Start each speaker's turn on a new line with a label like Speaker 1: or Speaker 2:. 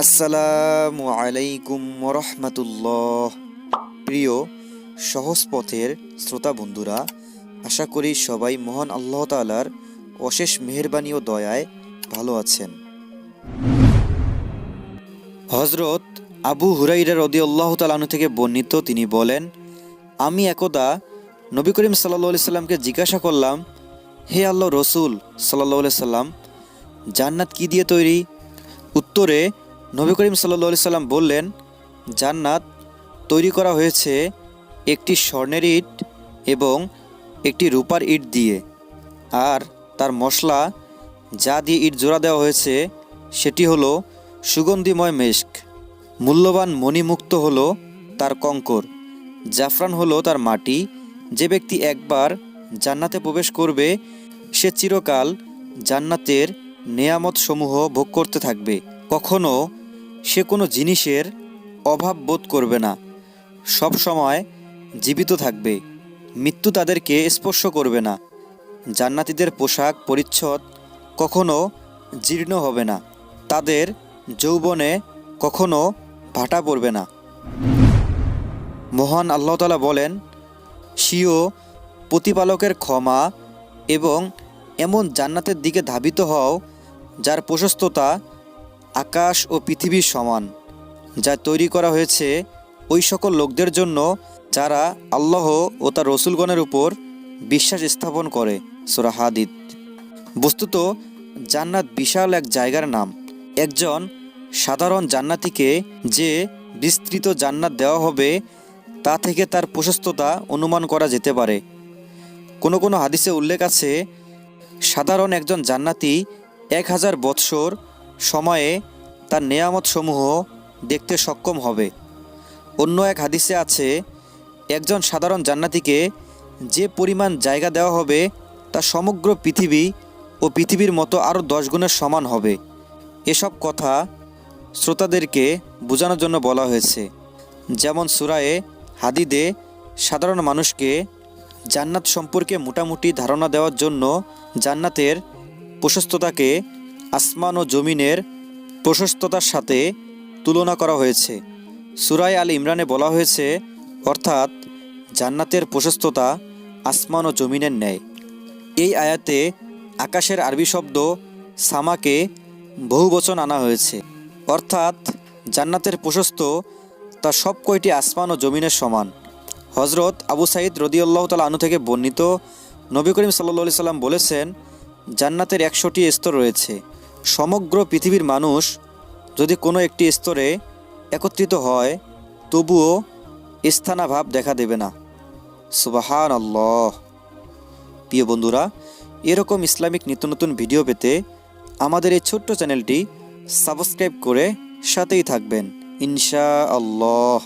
Speaker 1: আসসালামু আলাইকুম রহমতুল্লাহ প্রিয় সহজ পথের শ্রোতা বন্ধুরা, আশা করি সবাই মহান আল্লাহ তালার অশেষ মেহরবানি ও দয়ায় ভালো আছেন। হজরত আবু হুরাইরা রদি আল্লাহ তালানু থেকে বর্ণিত তিনি বলেন, আমি একদা নবী করিম সাল্লা সাল্লামকে জিজ্ঞাসা করলাম, হে আল্লাহ রসুল সাল্লাহ সাল্লাম, জান্নাত কি দিয়ে তৈরি? উত্তরে নবী করিম সাল্লা সাল্লাম বললেন, জান্নাত তৈরি করা হয়েছে একটি স্বর্ণের ইট এবং একটি রূপার ইট দিয়ে। আর তার মশলা যা দিয়ে ইট জোড়া দেওয়া হয়েছে, সেটি হলো সুগন্ধিময় মেস্ক মূল্যবান মণিমুক্ত হলো তার কঙ্কর। জাফরান হলো তার মাটি। যে ব্যক্তি একবার জান্নাতে প্রবেশ করবে, সে চিরকাল জান্নাতের নেয়ামত সমূহ ভোগ করতে থাকবে। কখনো সে কোনো জিনিসের অভাব বোধ করবে না। সব সময় জীবিত থাকবে। মৃত্যু তাদেরকে স্পর্শ করবে না। জান্নাতিদের পোশাক পরিচ্ছদ কখনো জীর্ণ হবে না। তাদের যৌবনে কখনো ভাটা পড়বে না। মহান আল্লাহ তালা বলেন সিও প্রতিপালকের ক্ষমা এবং এমন জান্নাতের দিকে ধাবিত হও, যার প্রশস্ততা আকাশ ও পৃথিবীর সমান, যা তৈরি করা হয়েছে ওই সকল লোকদের জন্য যারা আল্লাহ ও তার রসুলগণের উপর বিশ্বাস স্থাপন করে, সোরা হাদিদ। বস্তুত, জান্নাত বিশাল এক জায়গার নাম। একজন সাধারণ জান্নাতিকে যে বিস্তৃত জান্নাত দেওয়া হবে, তা থেকে তার প্রশস্ততা অনুমান করা যেতে পারে। কোনো কোনো হাদিসে উল্লেখ আছে, সাধারণ একজন জান্নাতি এক হাজার বৎসর সময়ে তার নেয়ামত সমূহ দেখতে সক্ষম হবে। অন্য এক হাদিসে আছে, একজন সাধারণ জান্নাতিকে যে পরিমাণ জায়গা দেওয়া হবে, তা সমগ্র পৃথিবী ও পৃথিবীর মতো আরও দশ গুণের সমান হবে। এসব কথা শ্রোতাদেরকে বোঝানোর জন্য বলা হয়েছে। যেমন সুরায়ে হাদিদে সাধারণ মানুষকে জান্নাত সম্পর্কে মোটামুটি ধারণা দেওয়ার জন্য জান্নাতের প্রশস্ততাকে আসমান ও জমিনের প্রশস্ততার সাথে তুলনা করা হয়েছে। সুরায় আল ইমরানে বলা হয়েছে, অর্থাৎ জান্নাতের প্রশস্ততা আসমান ও জমিনের ন্যায়। এই আয়াতে আকাশের আরবি শব্দ সামাকে বহু বচন আনা হয়েছে। অর্থাৎ জান্নাতের প্রশস্ত তা সব কয়টি আসমান ও জমিনের সমান। হজরত আবু সাইদ রদিউল্লাহ তালা আনু থেকে বর্ণিত নবী করিম সাল্লি সাল্লাম বলেছেন, জান্নাতের একশোটি স্তর রয়েছে। সমগ্র পৃথিবীর মানুষ যদি কোনো একটি স্তরে একত্রিত হয়, তবুও স্থানাভাব দেখা দেবে না। সুবাহান আল্লাহ প্রিয় বন্ধুরা, এরকম ইসলামিক নিত্য নতুন ভিডিও পেতে আমাদের এই ছোট্ট চ্যানেলটি সাবস্ক্রাইব করে সাথেই থাকবেন। ইনশা আল্লাহ